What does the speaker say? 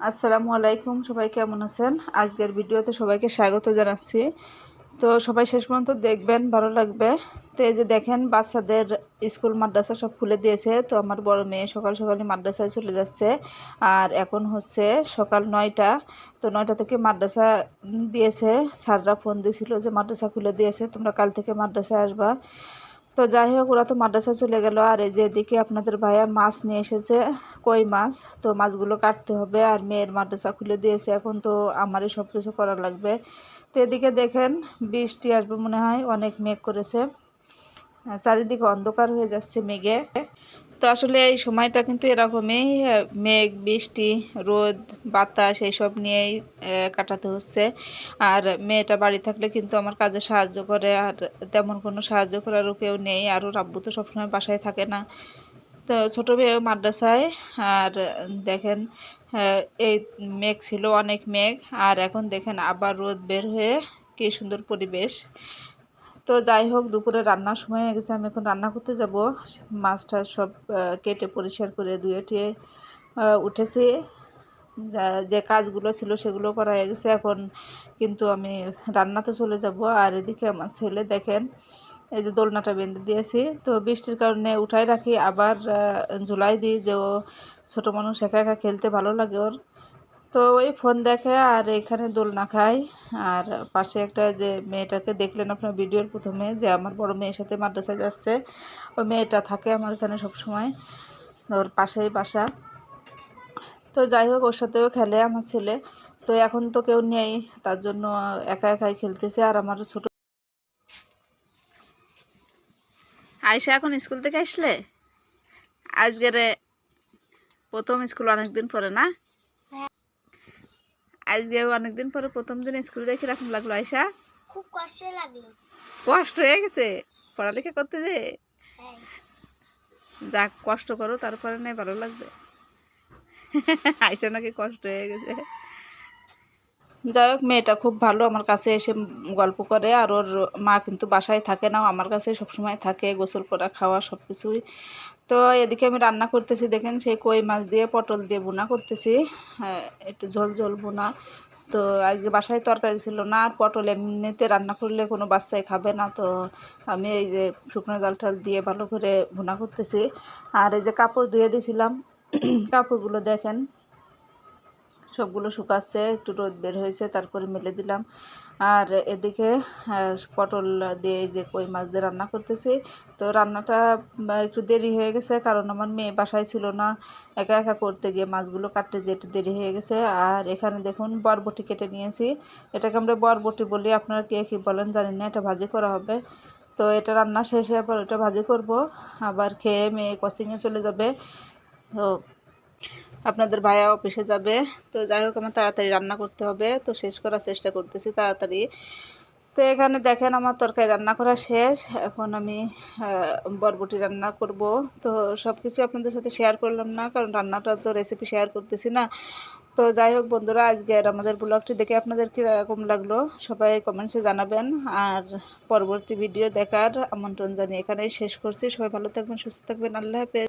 আসসালামু আলাইকুম, সবাই কেমন আছেন? আজকের ভিডিওতে সবাইকে স্বাগত জানাচ্ছি। তো সবাই শেষ পর্যন্ত দেখবেন, ভালো লাগবে। তো এই যে দেখেন, বাচ্চাদের স্কুল মাদ্রাসা সব খুলে দিয়েছে। তো আমার বড় মেয়ে সকাল সকালে মাদ্রাসায় চলে যাচ্ছে। আর এখন হচ্ছে সকাল নয়টা। তো নয়টা থেকে মাদ্রাসা দিয়েছে। স্যাররা ফোন দিয়েছিল যে, মাদ্রাসা খুলে দিয়েছে, তোমরা কাল থেকে মাদ্রাসায় আসবা। তো যাই হোক, ওরা তো মাদ্রাসা চলে গেল। আর এই যে এদিকে আপনাদের ভাইয়া মাছ নিয়ে এসেছে, কই মাছ? তো মাছগুলো কাটতে হবে আর মেয়ের মাদ্রাসা খুলে দিয়েছে। এখন তো আমারই সব কিছু করা লাগবে। তো এদিকে দেখেন, বৃষ্টি আসবে মনে হয়, অনেক মেঘ করেছে। চারিদিকে অন্ধকার হয়ে যাচ্ছে মেঘে। তো আসলে এই সময়টা কিন্তু এরকমই মেঘ, বৃষ্টি, রোদ, বাতাস এইসব নিয়েই কাটাতে হচ্ছে। আর মেয়েটা বাড়ি থাকলে কিন্তু আমার কাজে সাহায্য করে, আর তেমন কোনো সাহায্য করারও কেউ নেই। আর ওর আব্বু তো সবসময় বাসায় থাকে না। তো ছোটো মেয়ে মাদ্রাসায়, আর দেখেন এই মেঘ ছিল অনেক মেঘ। আর এখন দেখেন আবার রোদ বের হয়ে কী সুন্দর পরিবেশ। তো যাই হোক, দুপুরে রান্নার সময় হয়ে গেছে, আমি এখন রান্না করতে যাব। মাছটা সব কেটে পরিষ্কার করে ধুয়ে টুয়ে উঠেছি। যে কাজগুলো ছিল সেগুলো করা হয়ে গেছে। এখন কিন্তু আমি রান্নাতে চলে যাব। আর এদিকে আমার ছেলে দেখেন, এই যে দোলনাটা বেঁধে দিয়েছি। তো বৃষ্টির কারণে উঠাই রাখি। আবার ঝুলাই দিই যে ও ছোটো মানুষ, একা একা খেলতে ভালো লাগে ওর। তো ওই ফোন দেখে আর এখানে দোলনা খায় আর পাশে একটা যে মেয়েটাকে দেখলেন আপনার ভিডিওর প্রথমে, যে আমার বড় মেয়ের সাথে মাদ্রাসায় যাচ্ছে। ওই মেয়েটা থাকে আমার এখানে সব সময় ওর পাশেই বাসা। তো যাই হোক, ওর সাথেও খেলে আমার ছেলে। তো এখন তো কেউ নেই, তার জন্য একা একাই খেলতেছে। আর আমার ছোট আয়সা এখন স্কুল থেকে আসলে? আজকের প্রথম স্কুল অনেকদিন পরে না? আজকে অনেকদিন পরে প্রথম দিন স্কুল যাই কীরকম লাগল আয়সা খুব কষ্ট লাগল। কষ্ট হয়ে গেছে? পড়ালেখা করতে যে? যা যাক কষ্ট করো তারপরে নেই ভালো লাগবে। আয়সা নাকি কষ্ট হয়ে গেছে। যাই হোক মেয়েটা খুব ভালো আমার কাছে এসে গল্প করে। আর ওর মা কিন্তু বাসায় থাকে না আমার কাছে সবসময় থাকে গোসল করা খাওয়া সব কিছুই তো এদিকে আমি রান্না করতেছি দেখেন সেই কই মাছ দিয়ে পটল দিয়ে বোনা করতেছি। হ্যাঁ, একটু ঝোল ঝোল বোনা তো আজকে বাসায় তরকারি ছিল না আর পটল এমনিতে রান্না করলে কোনো বাচ্চাই খাবে না। তো আমি এই যে শুকনো জাল টাল দিয়ে ভালো করে ভুনা করতেছি। আর এই যে কাপড় ধুয়ে দিয়েছিলাম কাপড়গুলো দেখেন। সবগুলো শুকাচ্ছে, একটু রোদ বের হয়েছে, তারপরে মেলে দিলাম। আর এদিকে পটল দিয়ে যে কই মাছ দিয়ে রান্না করতেছি। তো রান্নাটা একটু দেরি হয়ে গেছে, কারণ আমার মেয়ে বাসায় ছিল না। একা একা করতে গিয়ে মাছগুলো কাটতে যে একটু দেরি হয়ে গেছে। আর এখানে দেখুন, বরবটি কেটে নিয়েছি। এটাকে আমরা বরবটি বলি, আপনারা কে কী বলেন জানি না, এটা ভাজি করা হবে। তো এটা রান্না শেষে আবার ওটা ভাজি করব। আবার খেয়ে মেয়ে কোচিংয়ে চলে যাবে। তো আপনাদের ভাইয়া অফিসে যাবে। তো যাই হোক, আমার তাড়াতাড়ি রান্না করতে হবে। তো শেষ করার চেষ্টা করতেছি তাড়াতাড়ি। তো এখানে দেখেন আমার তরকারি রান্না করা শেষ। এখন আমি বরবটি রান্না করব। তো সব কিছু আপনাদের সাথে শেয়ার করলাম না, কারণ রান্নাটা তো রেসিপি শেয়ার করতেছি না। তো যাই হোক বন্ধুরা, আজকের আমাদের ব্লগটি দেখে আপনাদের কীরকম লাগল সবাই কমেন্টসে জানাবেন। আর পরবর্তী ভিডিও দেখার আমন্ত্রণ জানিয়ে এখানেই শেষ করছি। সবাই ভালো থাকবেন, সুস্থ থাকবেন। আল্লাহ হাফেজ।